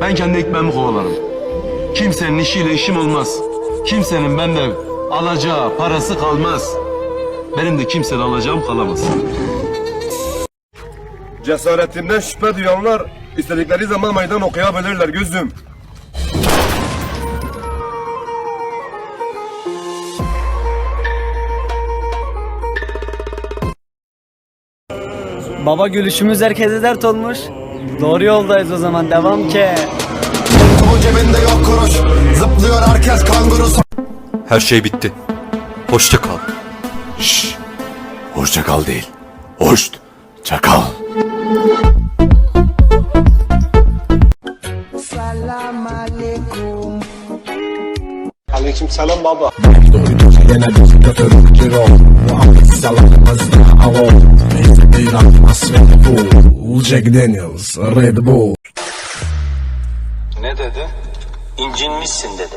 Ben kendi ekmeğimi kovalarım. Kimsenin işiyle işim olmaz. Kimsenin benden alacağı parası kalmaz. Benim de kimseden alacağım kalamaz. Cesaretimden şüphe duyanlar istedikleri zaman meydan okuyabilirler gözüm. Baba gülüşümüz herkese dert olmuş. Doğru yoldayız o zaman devam ki. Bu cebinde yok kuruş Zıplıyor herkes kanguru Her şey bitti. Hoşça kal. Şşş Hoşça kal değil Hoşt Çakal değil akmaz beni Jack Daniels, Red Bull Ne dedi? İncinmişsin dedi.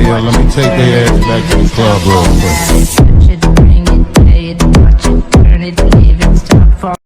Yeah, let me take the ass back to the club real quick.